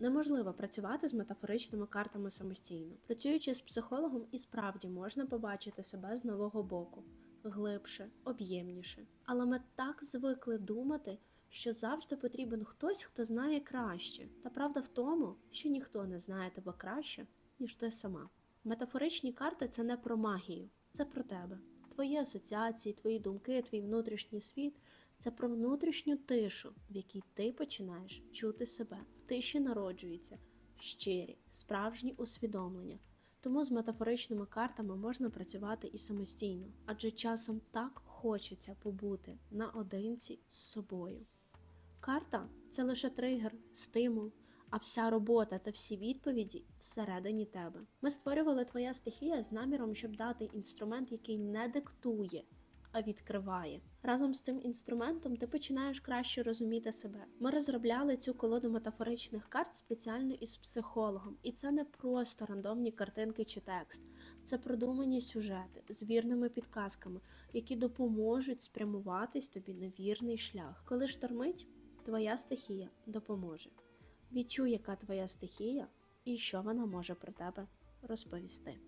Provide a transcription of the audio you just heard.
Неможливо працювати з метафоричними картами самостійно. Працюючи з психологом, і справді можна побачити себе з нового боку, глибше, об'ємніше. Але ми так звикли думати, що завжди потрібен хтось, хто знає краще. Та правда в тому, що ніхто не знає тебе краще, ніж ти сама. Метафоричні карти це не про магію, це про тебе. Твої асоціації, твої думки, твій внутрішній світ це про внутрішню тишу, в якій ти починаєш чути себе. В тиші народжуються щирі, справжні усвідомлення. Тому з метафоричними картами можна працювати і самостійно, адже часом так хочеться побути наодинці з собою. Карта це лише тригер, стимул, а вся робота та всі відповіді всередині тебе. Ми створювали твоя стихія з наміром, щоб дати інструмент, який не диктує, а відкриває. Разом з цим інструментом ти починаєш краще розуміти себе. Ми розробляли цю колоду метафоричних карт спеціально із психологом, і це не просто рандомні картинки чи текст. Це продумані сюжети з вірними підказками, які допоможуть спрямуватись тобі на вірний шлях. Коли штормить, твоя стихія допоможе. Відчуй, яка твоя стихія і що вона може про тебе розповісти.